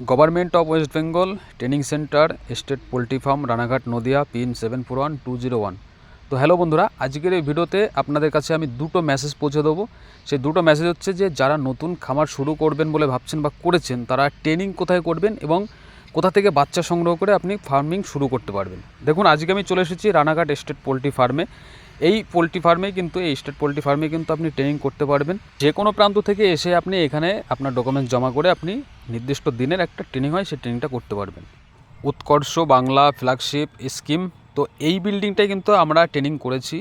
Government of West Bengal training centre state poultry farm, Ranaghat, Nadia pin seven four one two zero one. তো hello বন্ধুরা, আজকের এই ভিডিওতে আপনাদের কাছে আমি দুটো মেসেজ পৌঁছে দেবো। সেই দুটো মেসেজ হচ্ছে যে, যারা নতুন খামার শুরু করবেন বলে ভাবছেন বা করেছেন, তারা ট্রেনিং কোথায় করবেন এবং কোথা থেকে বাচ্চা সংগ্রহ করে আপনি ফার্মিং শুরু করতে পারবেন। দেখুন, আজকে আমি চলে এসেছি রানাঘাট স্টেট পোলট্রি ফার্মে। এই পোলট্রি ফার্মে কিন্তু, এই স্টেট পোলট্রি ফার্মে কিন্তু আপনি ট্রেনিং করতে পারবেন। যে কোনো প্রান্ত থেকে এসে আপনি এখানে আপনার ডকুমেন্টস জমা করে আপনি নির্দিষ্ট দিনের একটা ট্রেনিং হয়, সেই ট্রেনিংটা করতে পারবেন। উৎকর্ষ বাংলা ফ্ল্যাগশিপ স্কিম, তো এই বিল্ডিংটাই কিন্তু আমরা ট্রেনিং করেছি,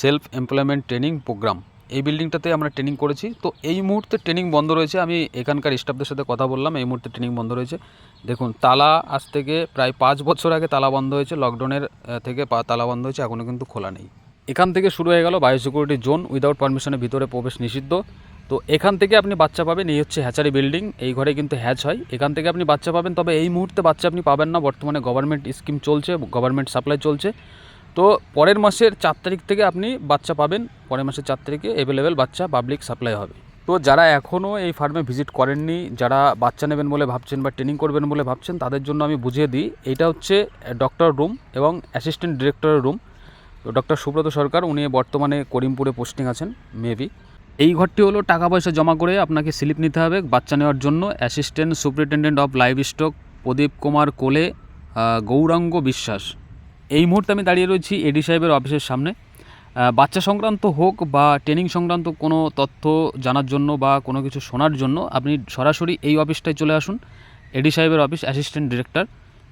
সেলফ এমপ্লয়মেন্ট ট্রেনিং প্রোগ্রাম। এই বিল্ডিংটাতে আমরা ট্রেনিং করেছি, তো এই মুহূর্তে ট্রেনিং বন্ধ রয়েছে, আমি এখানকার স্টাফদের সাথে কথা বললাম, এই মুহূর্তে ট্রেনিং বন্ধ রয়েছে। দেখুন, তালা আজ থেকে প্রায় পাঁচ বছর আগে তালা বন্ধ হয়েছে, লকডাউনের থেকে তালা বন্ধ হয়েছে এখনও কিন্তু খোলা নেই। এখান থেকে শুরু হয়ে গেল বায়োসিকিউরিটি জোন উইদাউট পারমিশনের ভিতরে প্রবেশ নিষিদ্ধ। তো এখান থেকে আপনি বাচ্চা পাবেন, এই হচ্ছে হ্যাচারি বিল্ডিং, এই ঘরে কিন্তু হ্যাচ হয়। এখান থেকে আপনি বাচ্চা পাবেন, তবে এই মুহূর্তে বাচ্চা আপনি পাবেন না, বর্তমানে গভর্নমেন্ট স্কিম চলছে গভর্নমেন্ট সাপ্লাই চলছে। তো পরের মাসের চার তারিখ থেকে আপনি বাচ্চা পাবেন, পরের মাসের চার তারিখে অ্যাভেলেবেল বাচ্চা পাবলিক সাপ্লাই হবে। তো যারা এখনও এই ফার্মে ভিজিট করেননি, যারা বাচ্চা নেবেন বলে ভাবছেন বা ট্রেনিং করবেন বলে ভাবছেন, তাদের জন্য আমি বুঝিয়ে দিই এটা হচ্ছে ডক্টর রুম এবং অ্যাসিস্ট্যান্ট ডিরেক্টরের রুম তো ডক্টর সুব্রত সরকার, উনি বর্তমানে করিমপুরে পোস্টিং আছেন, মেবি। এই ঘরটি হলো টাকা পয়সা জমা করে আপনাকে স্লিপ নিতে হবে বাচ্চা নেওয়ার জন্য। Assistant superintendent of livestock, Pradip Kumar Kole Gouranga Biswas. এই মুহূর্তে আমি দাঁড়িয়ে রয়েছি এডি সাহেবের অফিসের সামনে। বাচ্চা সংক্রান্ত হোক বা ট্রেনিং সংক্রান্ত কোনো তথ্য জানার জন্য বা কোনো কিছু শোনার জন্য, আপনি সরাসরি এই অফিসটায় চলে আসুন। এডি সাহেবের অফিস, অ্যাসিস্ট্যান্ট ডিরেক্টর।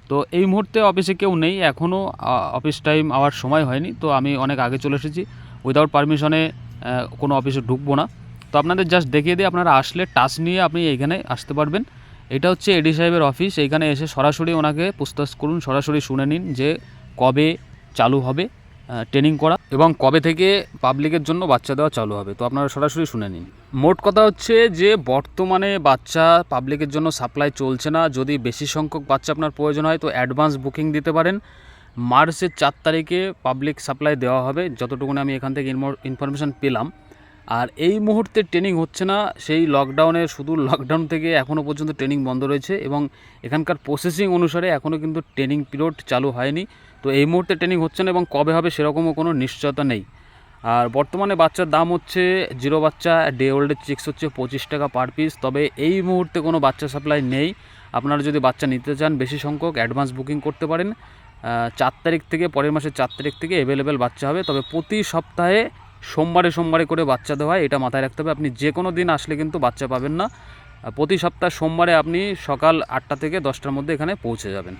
তো এই মুহূর্তে অফিসে কেউ নেই, এখনও অফিস টাইম আওয়ার সময় হয়নি, তো আমি অনেক আগে চলে এসেছি। উইদাউট পারমিশনে কোনো অফিসে ঢুকবো না। তো আপনাদের জাস্ট দেখিয়ে দিয়ে আপনারা আসলে টাচ নিয়ে আপনি এইখানে আসতে পারবেন। এটা হচ্ছে এডি সাহেবের অফিস, এইখানে এসে সরাসরি ওনাকে পুস্তাস করুন, সরাসরি শুনে নিন যে কবে চালু হবে। ট্রেনিং করা এবং কবে থেকে পাবলিকের জন্য বাচ্চা দেওয়া চালু হবে, তো আপনারা সরাসরি শুনে নিন। মোট কথা হচ্ছে যে বর্তমানে বাচ্চা পাবলিকের জন্য সাপ্লাই চলছে না, যদি বেশি সংখ্যক বাচ্চা আপনার প্রয়োজন হয় তো অ্যাডভান্স বুকিং দিতে পারেন। মার্চের চার তারিখে পাবলিক সাপ্লাই দেওয়া হবে, যতটুকুনি আমি এখান থেকে ইনফরমেশান পেলাম। আর এই মুহূর্তে ট্রেনিং হচ্ছে না, সেই লকডাউনে শুধু লকডাউন থেকে এখনও পর্যন্ত ট্রেনিং বন্ধ রয়েছে এবং এখানকার প্রসেসিং অনুসারে এখনও কিন্তু ট্রেনিং পিরিয়ড চালু হয়নি। তো এই মুহূর্তে ট্রেনিং হচ্ছে না এবং কবে হবে সেরকমও কোনো নিশ্চয়তা নেই। আর বর্তমানে বাচ্চার দাম হচ্ছে জিরো বাচ্চা ডে ওল্ডের চিক্স হচ্ছে পঁচিশ টাকা পার পিস তবে এই মুহূর্তে কোনো বাচ্চা সাপ্লাই নেই। আপনারা যদি বাচ্চা নিতে চান, বেশি সংখ্যক অ্যাডভান্স বুকিং করতে পারেন। চার তারিখ থেকে, পরের মাসের চার তারিখ থেকে অ্যাভেলেবেল বাচ্চা হবে। তবে প্রতি সপ্তাহে সোমবারে সোমবারে করে বাচ্চা দেওয়া এটা মাথায় রাখতে হবে। আপনি যে কোনো দিন আসলে কিন্তু বাচ্চা পাবেন না। প্রতি সপ্তাহ সোমবারে আপনি সকাল আটটা থেকে দশটার মধ্যে এখানে পৌঁছে যাবেন।